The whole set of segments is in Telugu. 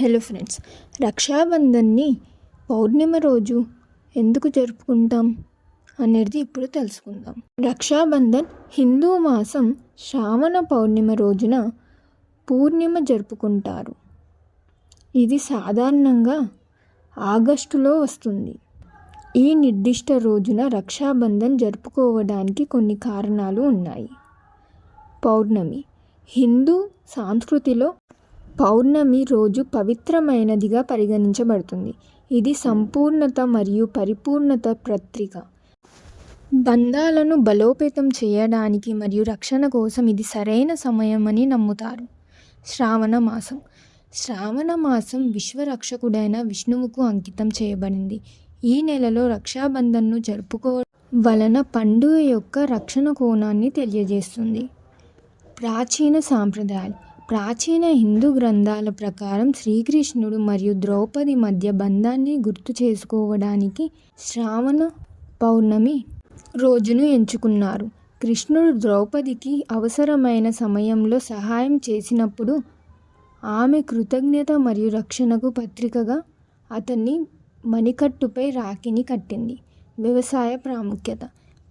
హలో ఫ్రెండ్స్ రక్షాబంధన్ని పౌర్ణిమ రోజు ఎందుకు జరుపుకుంటాం అనేది ఇప్పుడు తెలుసుకుందాం. రక్షాబంధన్ హిందూ మాసం శ్రావణ పౌర్ణిమ రోజున పూర్ణిమ జరుపుకుంటారు. ఇది సాధారణంగా ఆగస్టులో వస్తుంది. ఈ నిర్దిష్ట రోజున రక్షాబంధన్ జరుపుకోవడానికి కొన్ని కారణాలు ఉన్నాయి. పౌర్ణమి హిందూ సంస్కృతిలో పౌర్ణమి రోజు పవిత్రమైనదిగా పరిగణించబడుతుంది. ఇది సంపూర్ణత మరియు పరిపూర్ణత పత్రిక. బంధాలను బలోపేతం చేయడానికి మరియు రక్షణ కోసం ఇది సరైన సమయమని నమ్ముతారు. శ్రావణ మాసం. శ్రావణ మాసం విశ్వరక్షకుడైన విష్ణువుకు అంకితం చేయబడింది. ఈ నెలలో రక్షాబంధన్ను జరుపుకోవడం వలన పండుగ యొక్క రక్షణ కోణాన్ని తెలియజేస్తుంది. ప్రాచీన సాంప్రదాయాలు. ప్రాచీన హిందూ గ్రంథాల ప్రకారం శ్రీకృష్ణుడు మరియు ద్రౌపది మధ్య బంధాన్ని గుర్తు చేసుకోవడానికి శ్రావణ పౌర్ణమి రోజును ఎంచుకున్నారు. కృష్ణుడు ద్రౌపదికి అవసరమైన సమయంలో సహాయం చేసినప్పుడు ఆమె కృతజ్ఞత మరియు రక్షణకు పత్రికగా అతన్ని మణికట్టుపై రాఖీని కట్టింది. వ్యవసాయ ప్రాముఖ్యత.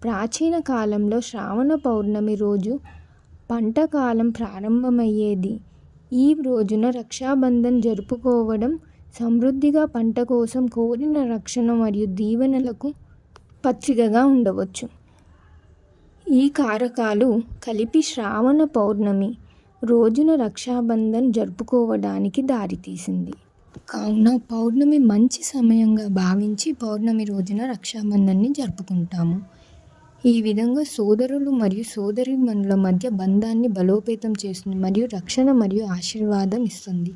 ప్రాచీన కాలంలో శ్రావణ పౌర్ణమి రోజు పంట కాలం ప్రారంభమయ్యేది. ఈ రోజున రక్షాబంధన్ జరుపుకోవడం సమృద్ధిగా పంట కోసం కోరిన రక్షణ మరియు దీవెనలకు పచ్చికగా ఉండవచ్చు. ఈ కారకాలు కలిపి శ్రావణ పౌర్ణమి రోజున రక్షాబంధన్ జరుపుకోవడానికి దారితీసింది. కావున పౌర్ణమి మంచి సమయంగా భావించి పౌర్ణమి రోజున రక్షాబంధన్ని జరుపుకుంటాము. ఈ విధంగా సోదరులు మరియు సోదరిమణుల మధ్య బంధాన్ని బలోపేతం చేస్తుంది మరియు రక్షణ మరియు ఆశీర్వాదం ఇస్తుంది.